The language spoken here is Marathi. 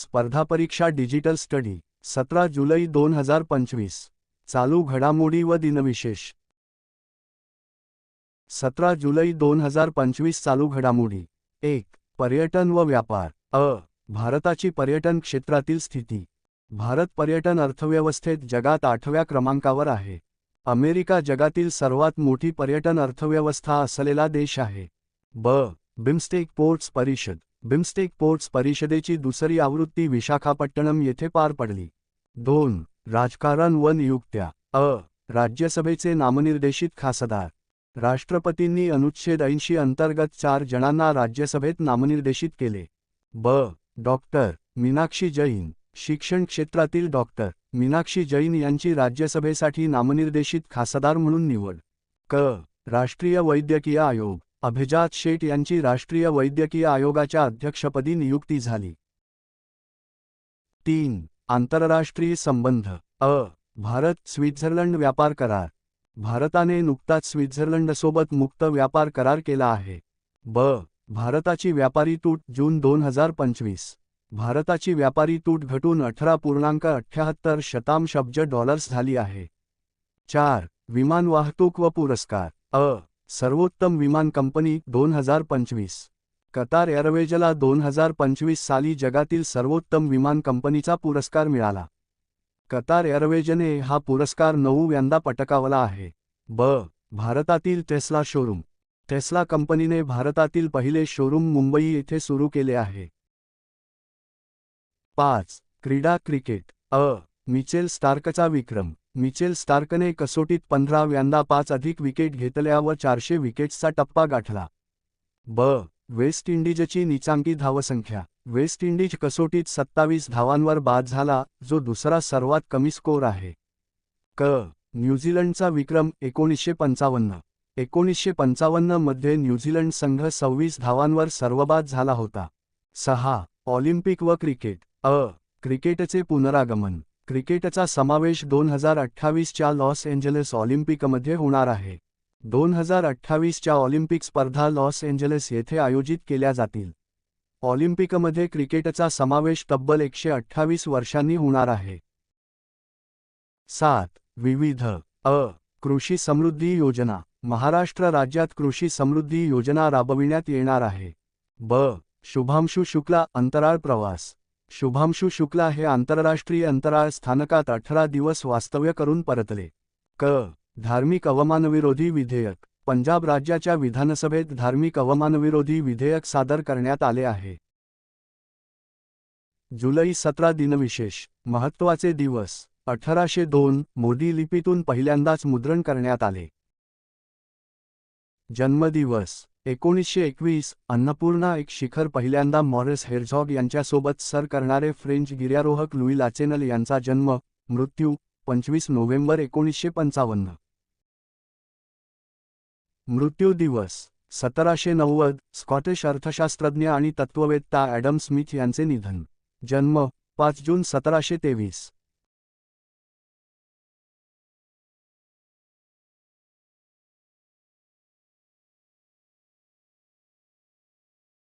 स्पर्धा परीक्षा डिजिटल स्टडी सतरा जुलै दोन हजार पंचवीस. चालू घडामोडी व दिनविशेष. सतरा जुलै दोन हजार पंचवीस चालू घडामोडी. एक पर्यटन व व्यापार. अ भारताची पर्यटन क्षेत्रातील स्थिती. भारत पर्यटन अर्थव्यवस्थेत जगात आठव्या क्रमांकावर आहे. अमेरिका जगातील सर्वात मोठी पर्यटन अर्थव्यवस्था असलेला देश आहे. ब बिमस्टेक पोर्ट्स परिषद. बिमस्टेक पोर्ट्स परिषदेची दुसरी आवृत्ती विशाखापट्टणम येथे पार पडली. दोन राजकारण व नियुक्त्या. अ राज्यसभेचे नामनिर्देशित खासदार. राष्ट्रपतींनी अनुच्छेद ऐंशी अंतर्गत चार जणांना राज्यसभेत नामनिर्देशित केले. ब डॉक्टर मीनाक्षी जैन. शिक्षण क्षेत्रातील डॉक्टर मीनाक्षी जैन यांची राज्यसभेसाठी नामनिर्देशित खासदार म्हणून निवड. क राष्ट्रीय वैद्यकीय आयोग. अभिजात शेठ यांची राष्ट्रीय वैद्यकीय आयोगाच्या अध्यक्षपदी नियुक्ती झाली. तीन. आंतरराष्ट्रीय संबंध. अ. भारत स्वित्झर्लंड व्यापार करार. भारताने नुकताच स्वित्झर्लंडसोबत मुक्त व्यापार करार केला आहे. ब. भारताची व्यापारी तूट जून दोन हजार पंचवीस. भारताची व्यापारी तूट घटून अठरा पूर्णांक अठ्ठ्याहत्तर शतांश अब्ज डॉलर्स झाली आहे. चार. विमान वाहतूक व पुरस्कार. अ. सर्वोत्तम विमान कंपनी दोन हजार पंचवीस. कतार एअरवेजला दोन हजार पंचवीस साली जगातील सर्वोत्तम विमान कंपनीचा पुरस्कार मिळाला. कतार एअरवेजने हा पुरस्कार नऊव्यांदा पटकावला आहे. ब. भारतातील टेस्ला शोरूम. टेस्ला कंपनीने भारतातील पहिले शोरूम मुंबई येथे सुरू केले आहे. पाच. क्रीडा क्रिकेट. अ. मिचेल स्टार्कचा विक्रम. मिचेल स्टार्कने कसोटीत पंधराव्यांदा पाच अधिक विकेट घेतल्या व चारशे विकेट्सचा टप्पा गाठला. ब. वेस्ट इंडिजची निचांकी धावसंख्या. वेस्ट इंडिज कसोटीत सत्तावीस धावांवर बाद झाला जो दुसरा सर्वात कमी स्कोर आहे. क. न्यूझीलंडचा विक्रम एकोणीसशे पंचावन्न. एकोणीसशे पंचावन्नमध्ये न्यूझीलंड संघ सव्वीस धावांवर सर्वबाद झाला होता. सहा. ऑलिम्पिक व क्रिकेट. अ. क्रिकेटचे पुनरागमन. क्रिकेटचा समावेश दोन हजार अठ्ठावीसच्या लॉस एंजलेस ऑलिम्पिकमध्ये होणार आहे. दोन हजार अठ्ठावीसच्या ऑलिम्पिक स्पर्धा लॉस एंजलेस येथे आयोजित केल्या जातील. ऑलिम्पिकमध्ये क्रिकेटचा समावेश तब्बल एकशे अठ्ठावीस वर्षांनी होणार आहे. सात. विविध अ. कृषी समृद्धी योजना. महाराष्ट्र राज्यात कृषी समृद्धी योजना राबविण्यात येणार आहे. ब. शुभांशु शुक्ला अंतराळ प्रवास. शुभांशु शुक्ला हे आंतरराष्ट्रीय अंतराळ स्थानकात अठरा दिवस वास्तव्य करून परतले. क. धार्मिक अवमानविरोधी विधेयक पंजाब राज्याच्या विधानसभेत धार्मिक अवमानविरोधी विधेयक सादर करण्यात आले आहे. जुलै सतरा दिनविशेष महत्त्वाचे दिवस अठराशे दोन मोदी लिपीतून पहिल्यांदाच मुद्रण करण्यात आले. जन्मदिवस एकोणीसशे एकवीस अन्नपूर्णा एक शिखर पहिल्यांदा मॉरिस हेरझॉग यांच्यासोबत सर करणारे फ्रेंच गिर्यारोहक लुई लाचेनल यांचा जन्म मृत्यू पंचवीस नोव्हेंबर एकोणीसशे पंचावन्न. मृत्यू दिवस सतराशे नव्वद स्कॉटिश अर्थशास्त्रज्ञ आणि तत्त्ववेत्ता ॲडम स्मिथ यांचे निधन. जन्म पाच जून सतराशे तेवीस.